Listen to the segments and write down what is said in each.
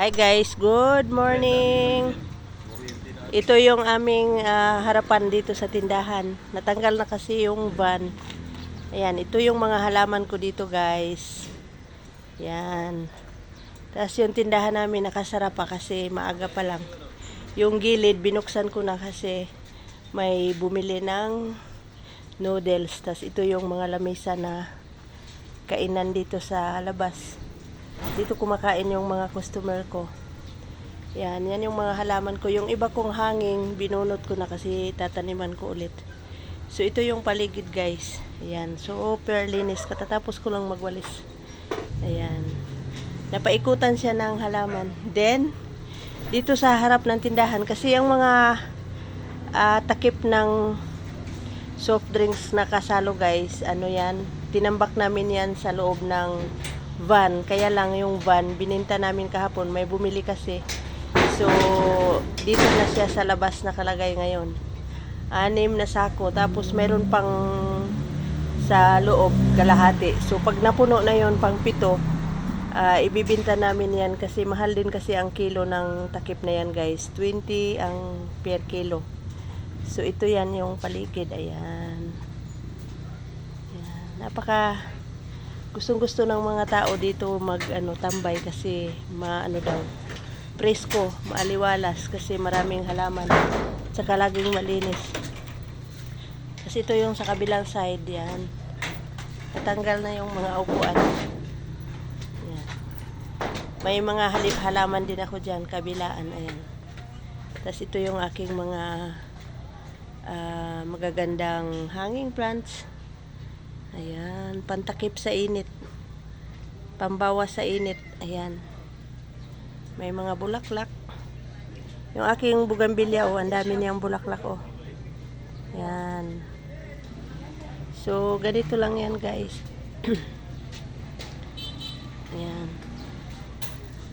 Hi guys, good morning. Ito yung aming ah, harapan dito sa tindahan. Natanggal na kasi yung van. Ayan, ito yung mga halaman ko dito guys. Yan. Tapos yung tindahan namin nakasara pa kasi maaga pa lang. Yung gilid binuksan ko na kasi may bumili ng noodles. Tapos ito yung mga lamesa na kainan dito sa labas. Dito kumakain yung mga customer ko. Yan, yan yung mga halaman ko. Yung iba kong hanging, binunot ko na kasi tataniman ko ulit. So, ito yung paligid, guys. Ayan. So, super linis. Katatapos ko lang magwalis. Ayan. Napaikutan siya ng halaman. Then, dito sa harap ng tindahan, kasi yung mga ah, takip ng soft drinks na kasalo, guys, ano yan, tinambak namin yan sa loob ng van. Kaya lang yung van, bininta namin kahapon. May bumili kasi. So, dito na siya sa labas nakalagay ngayon. Anim na sako. Tapos mayroon pang sa loob, kalahati. So, pag napuno na yon pang pito, ah, ibibinta namin yan kasi mahal din kasi ang kilo ng takip na yan guys. 20 ang per kilo. So, ito yan yung paligid. Ayan. Ayan. Napaka gustong gusto ng mga tao dito mag ano tambay kasi maano daw presko, maaliwalas kasi maraming halaman tsaka laging malinis. Kasi ito yung sa kabilang side yan. Natanggal na yung mga upuan. Yan. may mga halip halaman din ako dyan kabilaan ayan. Tapos ito yung aking mga ah, magagandang hanging plants Ayan, pantakip sa init. Pambawas sa init. Ayan. May mga bulaklak. Yung aking bugambilya, oh, ang dami niyang bulaklak, oh. Ayan. So, ganito lang yan, guys. Ayan.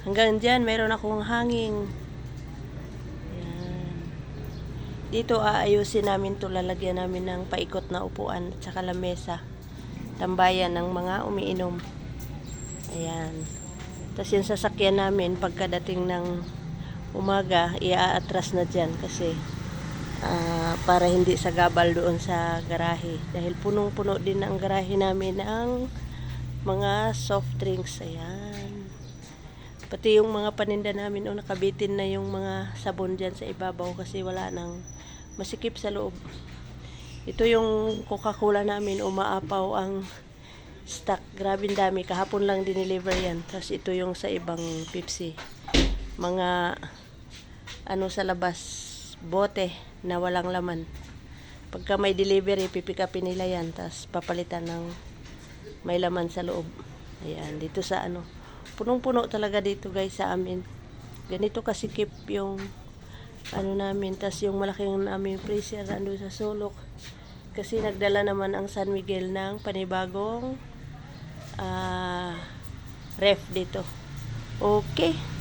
Hanggang dyan, meron akong hanging. Ayan. Dito, aayusin namin to lalagyan namin ng paikot na upuan at saka lamesa tambayan ng mga umiinom. Ayan. Tapos yung sasakyan namin, pagkadating ng umaga, iaatras na dyan kasi ah, para hindi sa gabal doon sa garahe. Dahil punong-puno din ang garahe namin ng mga soft drinks. Ayan. Pati yung mga paninda namin, oh, nakabitin na yung mga sabon dyan sa ibabaw kasi wala nang masikip sa loob. Ito yung Coca-Cola namin, umaapaw ang stock. Grabe dami. Kahapon lang dineliver yan. Tapos ito yung sa ibang Pepsi. Mga ano sa labas, bote na walang laman. Pagka may delivery, pipikapin nila yan. Tapos papalitan ng may laman sa loob. Ayan, dito sa ano. Punong-puno talaga dito guys sa amin. Ganito kasikip yung ano namin. Tapos yung malaking namin freezer ando sa sulok. Kasi nagdala naman ang San Miguel ng panibagong ah ref dito. Okay.